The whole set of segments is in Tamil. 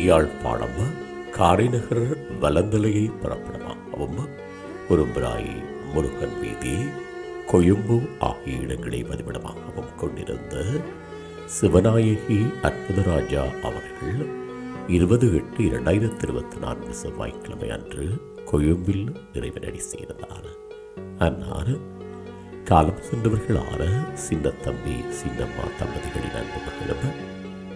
யாழ்ப்பாணம் காரைநகர் வலந்தலையை பிறப்பிடமாகவும் உரும்பராய் முருகன் வீதி கொழும்பு ஆகிய இடங்களை பதிவிடமாகவும் கொண்டிருந்த சிவநாயகி அற்புதராஜா அவர்கள் இருபது எட்டு இரண்டாயிரத்தி இருபத்தி நான்கு செவ்வாய்க்கிழமை அன்று கொழும்பில் இறைவனடி செய்தார் அன்னார் காலம் சென்றவர்களான சின்னத்தம்பி சின்னம்மா தம்பதிகளின் அன்பு மகளும்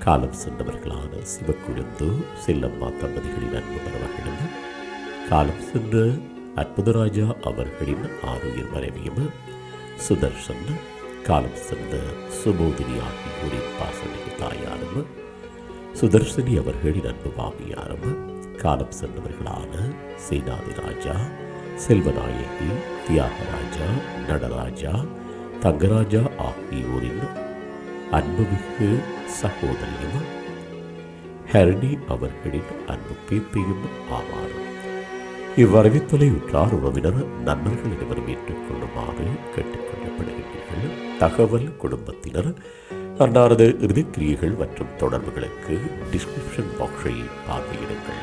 காலம் சென்றவர்களான சிவக்குழுந்து செல்லம்மா தம்பதிகளின் அன்பு மருமகளும் காலம் சென்ற அற்புதராஜா அவர்களின் ஆறுயிர் மனைவியும் சுதர்சன் காலம் சென்ற சுபோதினி ஆகியோரின் பாசமிகு தாயாரும் சுதர்சனி அவர்களின் அன்பு மாமியாரும் காலம் சென்றவர்களான சேனாதி ராஜா செல்வநாயகி தியாகராஜா நடராஜா தங்கராஜா ஆகியோரின் அன்புமிகு சகோதரியும் ஹெர்னி அவர்களின் அன்பு பேத்தியும் ஆவார் இவ்வரவித்தலை உற்றார் உறவினர் நண்பர்கள் இருவரும் ஏற்றுக்கொள்ளுமாறு கேட்டுக்கொள்ளப்படுகின்றீர்கள். தகவல் குடும்பத்தினர் அன்னாரது இறுதிக்கிரியைகள் மற்றும் தொடர்புகளுக்கு டிஸ்கிரிப்ஷன் பாக்ஸை பார்வையிடுங்கள்.